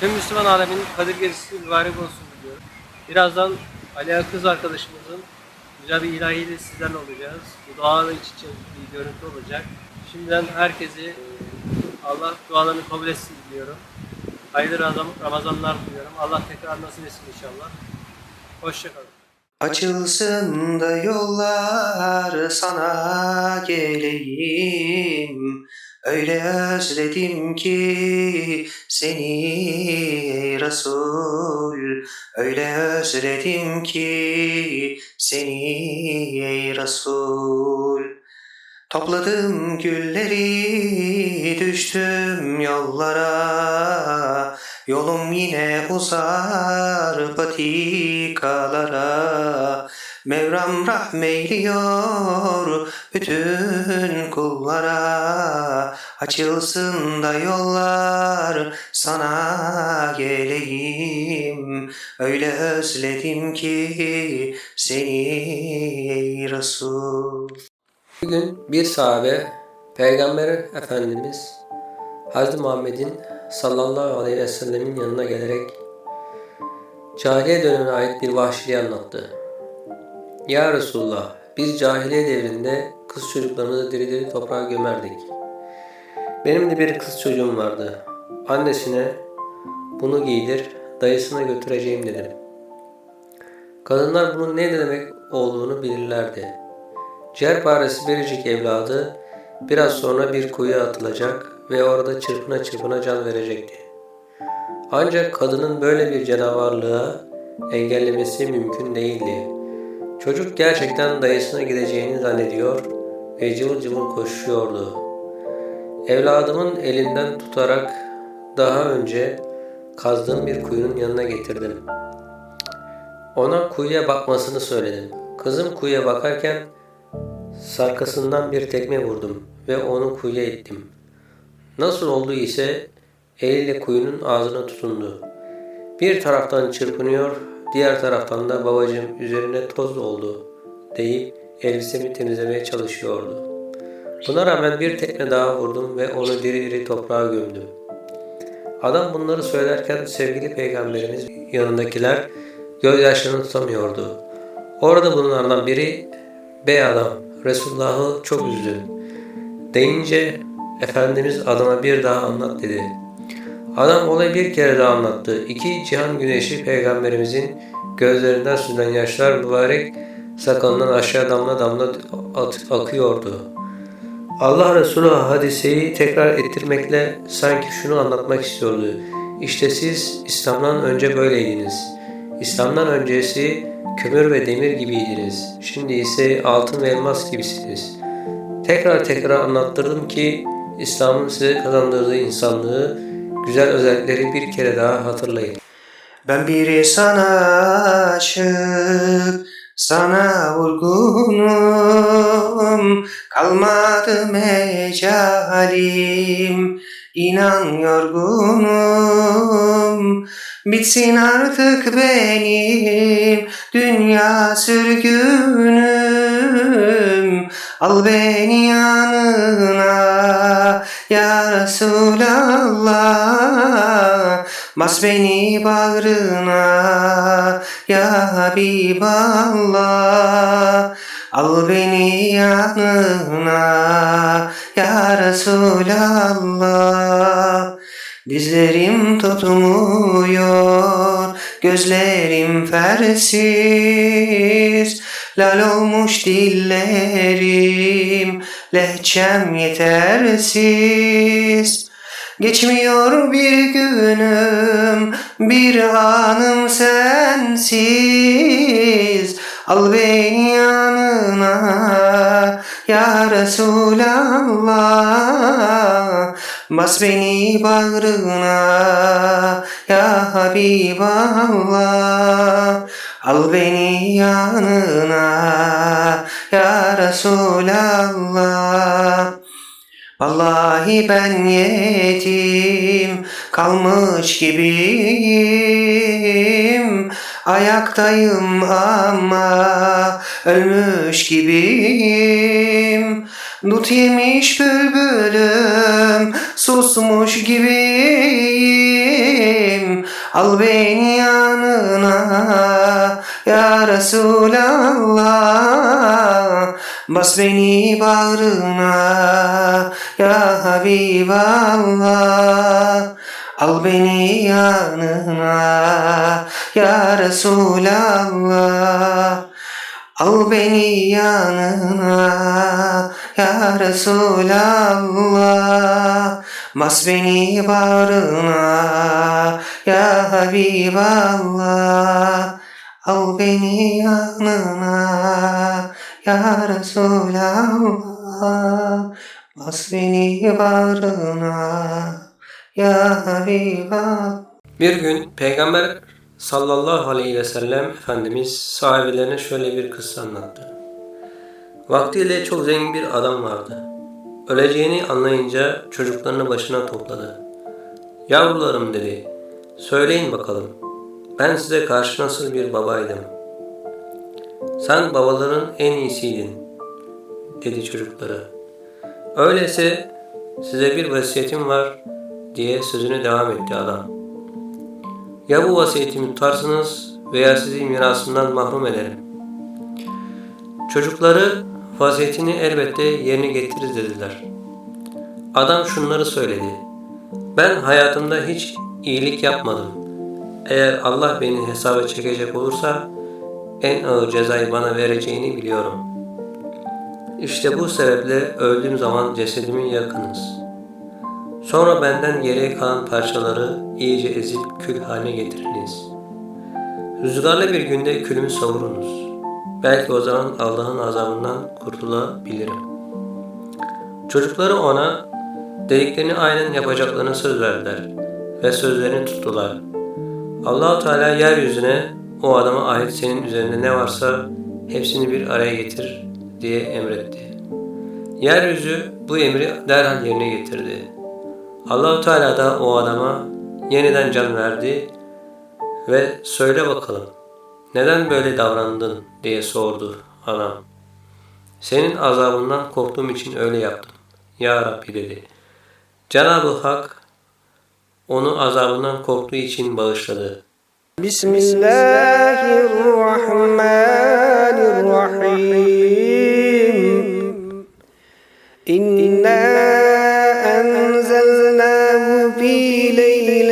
Tüm Müslüman alemin Kadir Gecesi mübarek olsun diliyorum. Birazdan Ali Akız arkadaşımızın güzel bir ilahiyle sizlerle olacağız. Bu doğayla iç içe bir görüntü olacak. Şimdiden herkesi Allah dualarını kabul etsin diliyorum. Hayırlı Ramazan- Ramazanlar diliyorum. Allah tekrar nasip etsin inşallah. Hoşçakalın. Açılsın da yollar sana geleyim Öyle özledim ki seni ey Resul. Öyle özledim ki seni ey Resul. Topladım gülleri düştüm yollara. Yolum yine uzar patikalara Mevram rahmeyliyor bütün kullara. Açılsın da yollar sana geleyim. Öyle özledim ki seni ey Resul. Bugün bir sahabe Peygamber Efendimiz Hazreti Muhammed'in sallallahu aleyhi ve sellemin yanına gelerek cahiliye dönemine ait bir vahşiliği anlattı. Ya Resulullah biz cahiliye devrinde kız çocuklarımızı diri diri toprağa gömerdik. Benim de bir kız çocuğum vardı. Annesine bunu giydir, dayısına götüreceğim dedim. Kadınlar bunun ne demek olduğunu bilirlerdi. Ciğerparesi biricik evladı biraz sonra bir kuyuya atılacak ve orada çırpına çırpına can verecekti. Ancak kadının böyle bir canavarlığa engellemesi mümkün değildi. Çocuk gerçekten dayısına gideceğini zannediyor ve cıvıl cıvıl koşuyordu. Evladımın elinden tutarak daha önce kazdığım bir kuyunun yanına getirdim. Ona kuyuya bakmasını söyledim. Kızım kuyuya bakarken Sarkasından bir tekme vurdum ve onu kuyuya ittim. Nasıl oldu ise eliyle kuyunun ağzına tutundu. Bir taraftan çırpınıyor, diğer taraftan da babacığım üzerine toz oldu deyip elbisemi temizlemeye çalışıyordu. Buna rağmen bir tekme daha vurdum ve onu diri diri toprağa gömdüm. Adam bunları söylerken sevgili peygamberimiz yanındakiler gözyaşlarını tutamıyordu. Orada bulunanlardan biri Bey adam Resulullah'ı çok üzdü. Deyince Efendimiz adama bir daha anlat dedi. Adam olayı bir kere daha anlattı. İki cihan güneşi peygamberimizin gözlerinden süzülen yaşlar mübarek sakalından aşağı damla damla at- akıyordu. Allah Resulü hadiseyi tekrar ettirmekle sanki şunu anlatmak istiyordu. İşte siz İslam'dan önce böyleydiniz. İslam'dan öncesi kömür ve demir gibiydiniz. Şimdi ise altın ve elmas gibisiniz. Tekrar tekrar anlattırdım ki İslam'ın size kazandırdığı insanlığı, güzel özellikleri bir kere daha hatırlayın. Ben biri sana aşık, sana vurgunum, kalmadı mecalim, inan yorgunum. Bitsin artık benim dünya sürgünüm, al beni yanına ya Resulallah. Bas beni bağrına ya Habiballah. Al beni yanına ya Resulallah. Dizlerim tutmuyor, gözlerim fersiz Lal olmuş dillerim, lehçem yetersiz Geçmiyor bir günüm, bir anım sensiz. Al beni yanına ya Resulallah. Bas beni bağrına ya Habiballah. Al beni yanına ya Resulallah. Vallahi ben yetim kalmış gibiyim Ayaktayım ama ölmüş gibiyim Dut yemiş bülbülüm susmuş gibiyim. Al beni yanına ya Resulallah. Bas beni bağrına ya Habiballah. Al beni yanına ya Resulallah Al beni yanına ya Resulallah. Bas beni bağrına ya Habiballah. Al beni yanına ya Resulallah. Bas beni bağrına ya Habiballah. Bir gün Peygamber sallallahu aleyhi ve sellem Efendimiz sahabelerine şöyle bir kıssa anlattı. Vaktiyle çok zengin bir adam vardı. Öleceğini anlayınca çocuklarını başına topladı. Yavrularım dedi, söyleyin bakalım, ben size karşı nasıl bir babaydım? Sen babaların en iyisiydin, dedi çocuklara. Öyleyse size bir vasiyetim var, diye sözüne devam etti adam. Ya bu vasiyetimi tutarsınız veya sizi mirasından mahrum ederim. Çocukları vasiyetini elbette yerine getiririz dediler. Adam şunları söyledi. Ben hayatımda hiç iyilik yapmadım. Eğer Allah beni hesaba çekecek olursa en ağır cezayı bana vereceğini biliyorum. İşte bu sebeple öldüğüm zaman cesedimi yakınız. Sonra benden geriye kalan parçaları iyice ezip kül haline getiriniz. Rüzgarlı bir günde külümü savurunuz. Belki o zaman Allah'ın azabından kurtulabilirim. Çocukları ona dediklerini aynen yapacaklarını söz verdiler ve sözlerini tuttular. Allahu Teala yeryüzüne o adama ait senin üzerinde ne varsa hepsini bir araya getir diye emretti. Yeryüzü bu emri derhal yerine getirdi. Allahu Teala da o adama yeniden can verdi ve söyle bakalım neden böyle davrandın diye sordu anam. Senin azabından korktuğum için öyle yaptım. Ya Rabbi dedi. Cenab-ı Hak onu azabından korktuğu için bağışladı. Bismillahirrahmanirrahim. İnna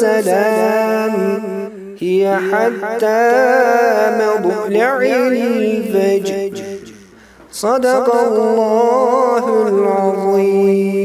سلام هي حتى مطلع الفجر. صدق الله العظيم.